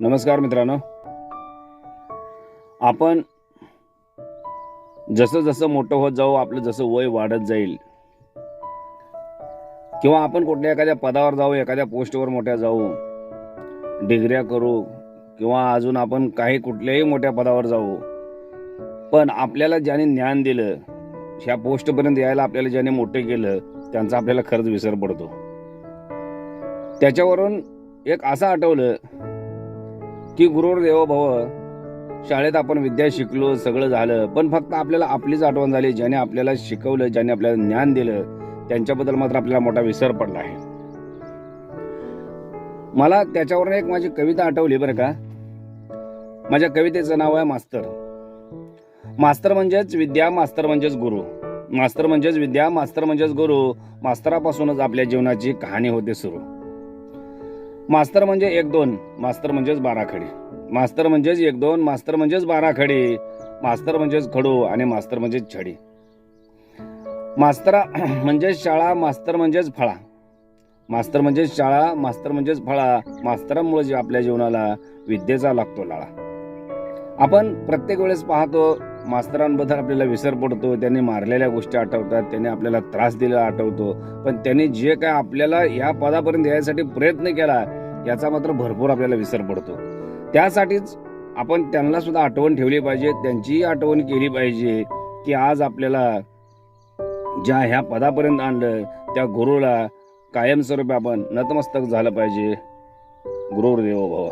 नमस्कार मित्रांनो. आपण जसं जसं मोठं होत जाऊ आपलं जसं वय वाढत जाईल किंवा आपण कुठल्या एखाद्या पदावर जाऊ एखाद्या पोस्टवर मोठ्या जाऊ डिग्र्या करू किंवा अजून आपण काही कुठल्याही मोठ्या पदावर जाऊ पण आपल्याला ज्याने ज्ञान दिलं ह्या पोस्टपर्यंत यायला आपल्याला ज्याने मोठे केलं त्यांचा आपल्याला खरंच विसर पडतो. त्याच्यावरून एक असं आठवलं की गुरुवर देवो भव शाळेत आपण विद्या शिकलो सगळं झालं पण फक्त आपल्याला आपलीच आठवण झाली ज्याने आपल्याला शिकवलं ज्याने आपल्याला ज्ञान दिलं त्यांच्याबद्दल मात्र आपल्याला मोठा विसर पडला आहे. मला त्याच्यावर एक माझी कविता आठवली बरं का. माझ्या कवितेचं नाव आहे मास्तर. मास्तर म्हणजेच विद्या मास्तर म्हणजेच गुरु. मास्तर म्हणजेच विद्या मास्तर म्हणजेच गुरु. मास्तरापासूनच आपल्या जीवनाची कहाणी होते सुरू. मास्तर म्हणजे एक दोन मास्तर म्हणजेच बाराखडी मास्तर म्हणजेच एक दोन मास्तर म्हणजेच बाराखडी मास्तर म्हणजेच खडू आणि मास्तर म्हणजेच छडी. मास्तरा म्हणजेच शाळा मास्तर म्हणजेच फळा. मास्तर म्हणजेच शाळा मास्तर म्हणजेच फळा. मास्तरांमुळे जे आपल्या जीवनाला विद्येचा लागतो लाळा. आपण प्रत्येक वेळेस पाहतो मास्तरांबद्दल आपल्याला विसर पडतो त्यांनी मारलेल्या गोष्टी आठवतात त्यांनी आपल्याला त्रास दिलेला आठवतो पण त्यांनी जे काय आपल्याला या पदापर्यंत यायसाठी प्रयत्न केला याचा मात्र भरपूर आपल्याला विसर पडतो. त्यासाठीच आपण त्यांना सुद्धा आठवण ठेवली पाहिजे त्यांचीही आठवण केली पाहिजे की आज आपल्याला ज्या ह्या पदापर्यंत आणलं त्या गुरुला कायमस्वरूपी आपण नतमस्तक झालं पाहिजे. गुरुर्देव भव.